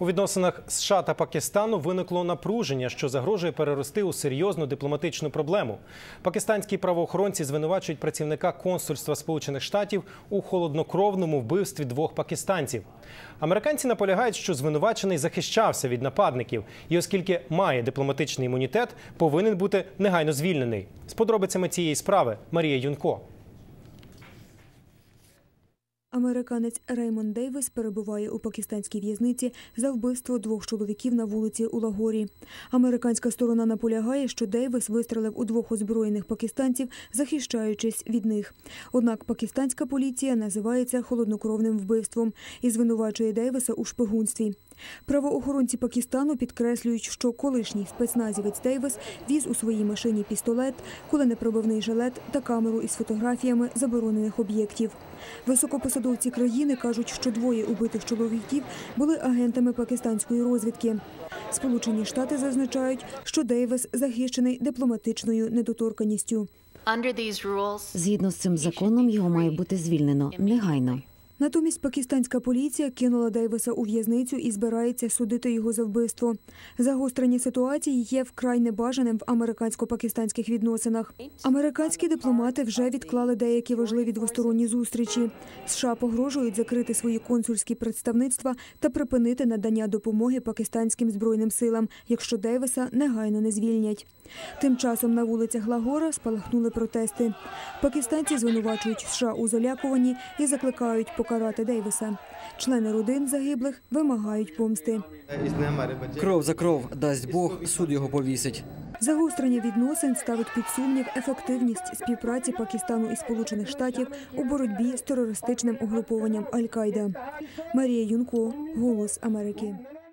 У відносинах США та Пакистану виникло напруження, що загрожує перерости у серйозну дипломатичну проблему. Пакистанські правоохоронці звинувачують працівника консульства Сполучених Штатів у холоднокровному вбивстві двох пакистанців. Американці наполягають, що звинувачений захищався від нападників, і оскільки має дипломатичний імунітет, повинен бути негайно звільнений. З подробицями цієї справи Марія Юнко. Американець Реймон Дейвіс перебуває у пакистанській в'язниці за вбивство двох чоловіків на вулиці у Лагорі. Американська сторона наполягає, що Дейвіс вистрелив у двох озброєних пакистанців, захищаючись від них. Однак пакистанська поліція називає це холоднокровним вбивством і звинувачує Дейвіса у шпигунстві. Правоохоронці Пакистану підкреслюють, що колишній спецназівець Дейвіс віз у своїй машині пістолет, куленепробивний жилет та камеру із фотографіями заборонених об'єктів. Високопосадовці країни кажуть, що двоє убитих чоловіків були агентами пакистанської розвідки. Сполучені Штати зазначають, що Дейвіс захищений дипломатичною недоторканістю. Згідно з цим законом, його має бути звільнено негайно. Натомість пакистанська поліція кинула Дейвиса у в'язницю і збирається судити його за вбивство. Загострення ситуації є вкрай небажаним в американсько-пакистанських відносинах. Американські дипломати вже відклали деякі важливі двосторонні зустрічі. США погрожують закрити свої консульські представництва та припинити надання допомоги пакистанським збройним силам, якщо Дейвиса негайно не звільнять. Тим часом на вулицях Лагора спалахнули протести. Пакистанці звинувачують США у залякуванні і закликають покарати Дейвиса. Члени родин загиблих вимагають помсти. Кров за кров дасть Бог, суд його повісить. Загострення відносин ставить під сумнів ефективність співпраці Пакистану і Сполучених Штатів у боротьбі з терористичним угрупованням Аль-Каїда. Марія Юнко, Голос Америки.